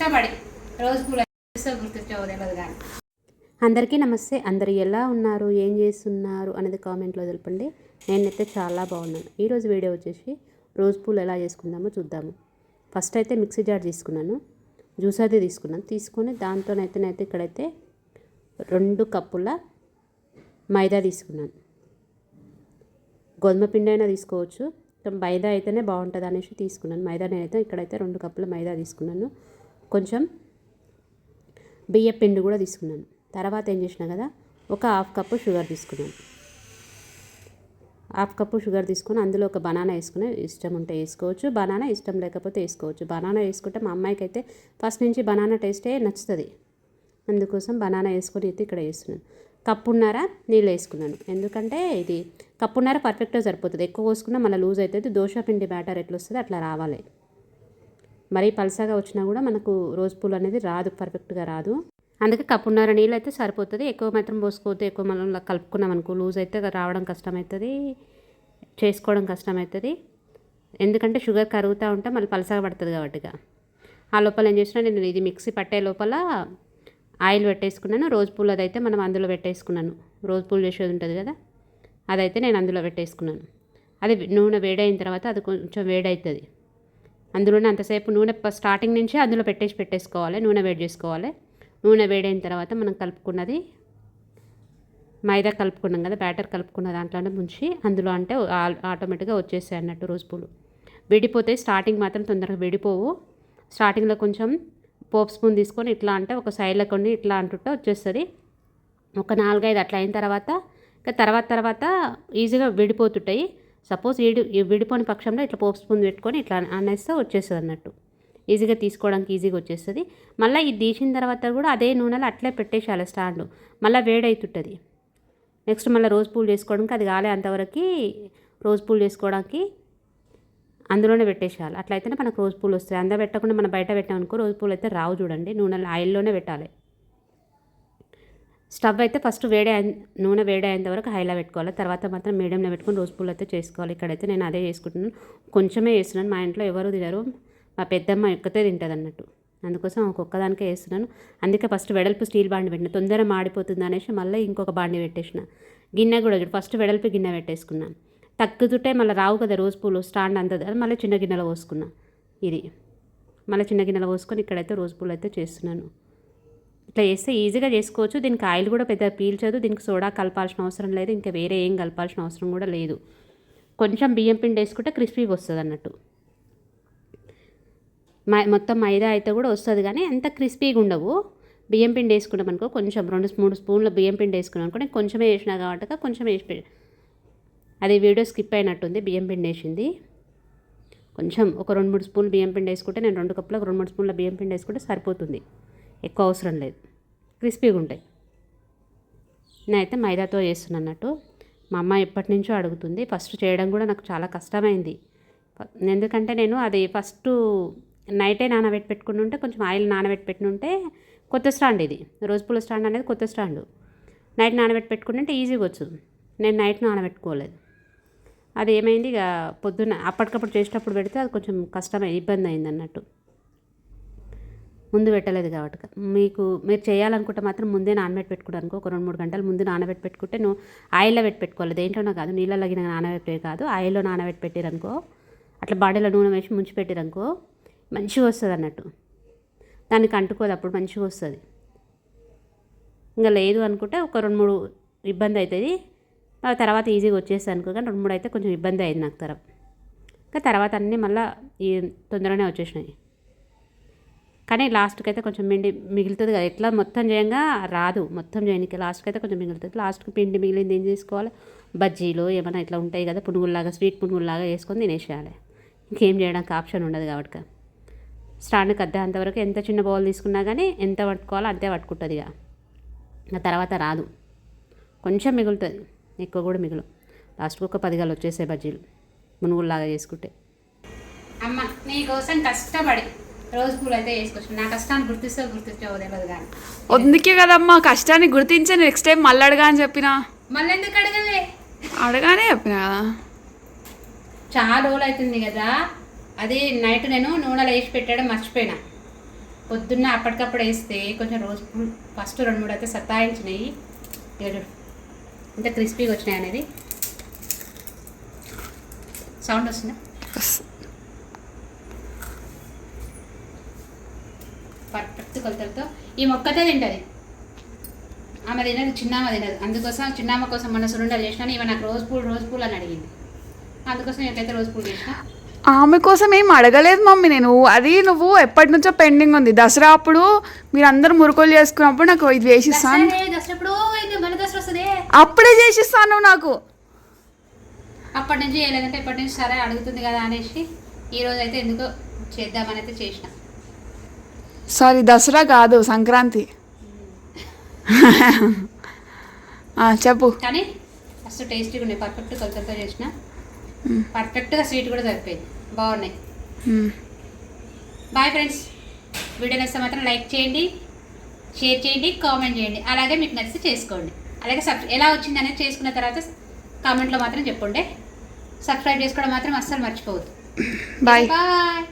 కష్టపడి రోజు పూల తెలియదు కానీ అందరికీ నమస్తే. అందరు ఎలా ఉన్నారు? ఏం చేస్తున్నారు? అనేది కామెంట్లో తెలపండి. నేనైతే చాలా బాగున్నాను. ఈరోజు వీడియో వచ్చేసి రోజ్ పూలు ఎలా చేసుకుందామో చూద్దాము. ఫస్ట్ అయితే మిక్సీ జార్ తీసుకున్నాను. జ్యూస్ అయితే తీసుకున్నాను. తీసుకొని దాంతోనైతే నేనైతే ఇక్కడైతే రెండు కప్పుల మైదా తీసుకున్నాను. గోధుమ పిండి అయినా తీసుకోవచ్చు. మైదా అయితేనే బాగుంటుంది అనేసి తీసుకున్నాను. మైదా నేనైతే ఇక్కడైతే రెండు కప్పుల మైదా తీసుకున్నాను. కొంచెం బియ్య పిండి కూడా తీసుకున్నాను. తర్వాత ఏం చేసిన కదా ఒక హాఫ్ కప్పు షుగర్ తీసుకున్నాను. హాఫ్ కప్పు షుగర్ తీసుకుని అందులో ఒక బనానా వేసుకుని ఇష్టం ఉంటే వేసుకోవచ్చు బనానా ఇష్టం లేకపోతే వేసుకోవచ్చు. బనానా వేసుకుంటే మా అమ్మాయికి అయితే ఫస్ట్ నుంచి బనానా టేస్టే నచ్చుతుంది. అందుకోసం బనానా వేసుకొని అయితే ఇక్కడ వేస్తున్నాను. కప్పున్నర నీళ్ళు వేసుకున్నాను. ఎందుకంటే ఇది కప్పున్నర పర్ఫెక్ట్గా సరిపోతుంది. ఎక్కువ పోసుకున్నా మళ్ళీ లూజ్ అవుతుంది. దోశ పిండి బ్యాటర్ ఎట్లా వస్తుంది అట్లా రావాలి. మరీ పలసగా వచ్చినా కూడా మనకు రోజ్ పూలు అనేది రాదు పర్ఫెక్ట్గా రాదు. అందుకే కప్పున్నర నీళ్ళు అయితే సరిపోతుంది. ఎక్కువ మాత్రం పోసుకోవద్దు. ఎక్కువ మనం కలుపుకున్నాం అనుకో లూజ్ అయితే రావడం కష్టమవుతుంది చేసుకోవడం కష్టమవుతుంది ఎందుకంటే షుగర్ కరుగుతూ ఉంటే మళ్ళీ పలసగా పడుతుంది కాబట్టిగా ఆ లోపల ఏం చేసినా నేను ఇది మిక్సీ పట్టే లోపల ఆయిల్ పెట్టేసుకున్నాను. రోజ్ పూలు అదైతే మనం అందులో పెట్టేసుకున్నాను. రోజ్ పూలు చేసేది ఉంటుంది కదా అదైతే నేను అందులో పెట్టేసుకున్నాను. అది నూనె వేడైన తర్వాత అది కొంచెం వేడవుతుంది అందులోనే అంతసేపు నూనె స్టార్టింగ్ నుంచి అందులో పెట్టేసి పెట్టేసుకోవాలి నూనె వేడి చేసుకోవాలి. నూనె వేడైన తర్వాత మనం కలుపుకున్నది మైదా కలుపుకున్నాం కదా బ్యాటర్ కలుపుకున్న దాంట్లోనే ముంచి అందులో అంటే ఆటోమేటిక్గా వచ్చేసాయి అన్నట్టు రోజు పూలు. విడిపోతే స్టార్టింగ్ మాత్రం తొందరగా విడిపోవు. స్టార్టింగ్లో కొంచెం పోప్ స్పూన్ తీసుకొని ఇట్లా అంటే ఒక సైడ్లో కొన్ని ఇట్లా అంటుంటే వచ్చేస్తుంది. ఒక నాలుగైదు అట్లా అయిన తర్వాత ఇంకా తర్వాత తర్వాత ఈజీగా విడిపోతుంటాయి. సపోజ్ విడి విడిపోని పక్షంలో ఇట్లా పోప్ స్పూన్ పెట్టుకొని ఇట్లా అనేస్తే వచ్చేస్తుంది అన్నట్టు. ఈజీగా తీసుకోవడానికి ఈజీగా వచ్చేస్తుంది. మళ్ళీ ఇది తీసిన తర్వాత కూడా అదే నూనెలో అట్లే పెట్టేసేయాలి స్టాండ్. మళ్ళీ వేడవుతుంటుంది నెక్స్ట్ మళ్ళీ రోజు పూలు చేసుకోవడానికి అది కాలే అంతవరకు రోజు పూలు చేసుకోవడానికి అందులోనే పెట్టేసేయాలి. అట్లయితేనే మనకు రోజు పూలు వస్తాయి. అందా పెట్టకుండా మనం బయట పెట్టామనుకో రోజు పూలు అయితే రావు చూడండి. నూనెలో ఆయిల్లోనే పెట్టాలి. స్టవ్ అయితే ఫస్ట్ వేడే నూనె వేడి అయ్యేంత వరకు హైలో పెట్టుకోవాలి. తర్వాత మాత్రం మీడియంలో పెట్టుకుని రోజు పూలు అయితే చేసుకోవాలి. ఇక్కడైతే నేను అదే చేసుకుంటున్నాను. కొంచెమే వేస్తున్నాను. మా ఇంట్లో ఎవరు తినరు. మా పెద్దమ్మ ఎక్కతే తింటుంది అన్నట్టు. అందుకోసం ఒక్కొక్కదానికే వేస్తున్నాను. అందుకే ఫస్ట్ వెడల్పు స్టీల్ బాండి పెట్టిన. తొందర మాడిపోతుంది అనేసి మళ్ళీ ఇంకొక బాండి పెట్టేసిన. గిన్నె కూడా చూడు. ఫస్ట్ వెడల్పు గిన్నె పెట్టేసుకున్నాను తగ్గుతుంటే మళ్ళీ రావు కదా రోజు పూలు స్టాండ్ అంతది అది మళ్ళీ చిన్న గిన్నెలో పోసుకున్నా. ఇది. మళ్ళీ చిన్న గిన్నెలో పోసుకొని ఇక్కడైతే రోజు పూలు అయితే చేస్తున్నాను. ఇట్లా చేస్తే ఈజీగా చేసుకోవచ్చు. దీనికి ఆయిల్ కూడా పెద్ద పీల్చదు. దీనికి సోడా కలపాల్సిన అవసరం లేదు. ఇంకా వేరే ఏం కలపాల్సిన అవసరం కూడా లేదు. కొంచెం బియ్యం పిండి వేసుకుంటే క్రిస్పీగా వస్తుంది అన్నట్టు. మొత్తం మైదా అయితే కూడా వస్తుంది కానీ అంత క్రిస్పీగా ఉండవు. బియ్యం పిండి వేసుకున్నాం అనుకో కొంచెం రెండు మూడు స్పూన్ల బియ్యం పిండి వేసుకున్నాం అనుకో నేను కొంచెమే వేసినా కాబట్టి కొంచెం వేసి అది వీడియో స్కిప్ అయినట్టుంది. బియ్యం పిండి వేసింది. కొంచెం ఒక రెండు మూడు స్పూన్లు బియ్యం పిండి వేసుకుంటే నేను రెండు కప్పులకు రెండు మూడు స్పూన్ల బియ్యం పిండి వేసుకుంటే సరిపోతుంది. ఎక్కువ అవసరం లేదు. క్రిస్పీగా ఉంటాయి. నేనైతే మైదాతో చేస్తున్నాను అన్నట్టు. మా అమ్మ ఎప్పటి నుంచో అడుగుతుంది. ఫస్ట్ చేయడం కూడా నాకు చాలా కష్టమైంది. ఎందుకంటే నేను అది ఫస్ట్ నైటే నానబెట్టి పెట్టుకుని ఉంటే కొంచెం ఆయిల్ నానబెట్టి ఉంటే కొత్త స్టాండ్ ఇది. రోజు పూల స్టాండ్ అనేది కొత్త స్టాండ్. నైట్ నానబెట్టి పెట్టుకుంటే ఈజీగా వచ్చు. నేను నైట్ నానబెట్టుకోలేదు. అది ఏమైంది? ఇక పొద్దున్న అప్పటికప్పుడు చేసేటప్పుడు పెడితే అది కొంచెం కష్టమై ఇబ్బంది అయింది అన్నట్టు. ముందు పెట్టలేదు కాబట్టి మీకు మీరు చేయాలనుకుంటే మాత్రం ముందే నానబెట్టి పెట్టుకోవడానికి ఒక రెండు మూడు గంటలు ముందు నానబెట్టి పెట్టుకుంటే నువ్వు ఆయిల్లో పెట్టి పెట్టుకోవాలి. దేంట్లోనో కాదు నీళ్ళలో గిన నానబెట్టే కాదు ఆయిల్లో నానబెట్టి పెట్టిరనుకో అట్లా బాడీలో నూనె వేసి ముంచి పెట్టిరనుకో మంచిగా వస్తుంది అన్నట్టు. దానికి అంటుకోదు అప్పుడు మంచిగా వస్తుంది. ఇంకా లేదు అనుకుంటే ఒక రెండు మూడు ఇబ్బంది అవుతుంది ఆ తర్వాత ఈజీగా వచ్చేస్తాను అనుకో కానీ రెండు మూడు అయితే కొంచెం ఇబ్బంది అయింది నాకు తరం. ఇంకా తర్వాత అన్నీ మళ్ళీ ఈ తొందరగానే వచ్చేసినాయి. కానీ లాస్ట్కి అయితే కొంచెం పిండి మిగులుతుంది కదా. ఎట్లా మొత్తం చేయంగా? రాదు. మొత్తం చేయడానికి లాస్ట్కి అయితే కొంచెం మిగులుతుంది. లాస్ట్కి పిండి మిగిలింది ఏం చేసుకోవాలి? బజ్జీలు ఏమైనా ఇట్లా ఉంటాయి కదా పునుగుల్లాగా స్వీట్ పునుగుల్లాగా వేసుకొని తినేసేయాలి. ఇంకేం చేయడానికి ఆప్షన్ ఉండదు కాబట్టి. స్టాండ్కి అద్దె అంతవరకు ఎంత చిన్న బౌల్ తీసుకున్నా కానీ ఎంత పట్టుకోవాలో అంతే పట్టుకుంటుంది ఇక. ఆ తర్వాత రాదు. కొంచెం మిగులుతుంది. ఎక్కువ కూడా మిగులు. లాస్ట్కి ఒక పదిగాలు వచ్చేసే బజ్జీలు. మునుగుల్లాగా చేసుకుంటే. అమ్మ నీకోసం కష్టపడి రోజు పూలు అయితే వేసుకొచ్చు నా కష్టాన్ని గుర్తిస్తే గుర్తించావు తెలియదు కానీ. అందుకే కదమ్మా కష్టాన్ని గుర్తించి నెక్స్ట్ టైం మళ్ళీ అడగా అని చెప్పిన. మళ్ళీ ఎందుకు అడగలే? అడగానే చెప్పిన కదా. చాలా రోజులు అవుతుంది కదా. అది నైట్ నేను నూనెలో వేసి పెట్టడం మర్చిపోయినా. పొద్దున్న అప్పటికప్పుడు వేస్తే కొంచెం రోజు పూలు ఫస్ట్ రెండు మూడు అయితే సత్తాయించినాయి ఏడు. ఇంత క్రిస్పీగా వచ్చినాయి అనేది. సౌండ్ వస్తుందా? పర్ఫెక్ట్ కొలతలతో ఈ మొక్కతే తింటుంది. ఆమె తినదు చిన్నామ తినదు. అందుకోసం చిన్నామ కోసం మన సురుండలు చేసినాను ఇవి నాకు రోజు పూలు రోజు పూలు అని అడిగింది. అందుకోసం ఎట్లయితే రోజు పూలు చేసిన. ఆమె కోసం ఏం అడగలేదు మమ్మీ నేను. అది నువ్వు ఎప్పటి నుంచో పెండింగ్ ఉంది. దసరా అప్పుడు మీరు అందరు మురుకులు చేసుకున్నప్పుడు నాకు ఇది వేసిస్తాను. అప్పుడే చేసిస్తాను నాకు. అప్పటి నుంచి లేదంటే ఇప్పటి నుంచి సరే అడుగుతుంది కదా అనేసి ఈ రోజు అయితే ఎందుకో చేద్దామని అయితే చేసిన. సారీ దసరా కాదు సంక్రాంతి. చెప్పు. కానీ ఫస్ట్ టేస్టీగా ఉన్నాయి. పర్ఫెక్ట్ కొలతలతో చేసిన. పర్ఫెక్ట్గా స్వీట్ కూడా సరిపోయింది. బాగున్నాయి. Bye friends. వీడియో నచ్చితే మాత్రం లైక్ చేయండి షేర్ చేయండి కామెంట్ చేయండి. అలాగే మీకు నచ్చితే చేసుకోండి. అలాగే సబ్ ఎలా వచ్చింది అనేది చేసుకున్న తర్వాత కామెంట్లో మాత్రం చెప్పండి. సబ్స్క్రైబ్ చేసుకోవడం మాత్రం అస్సలు మర్చిపోవద్దు. బాయ్. బాయ్.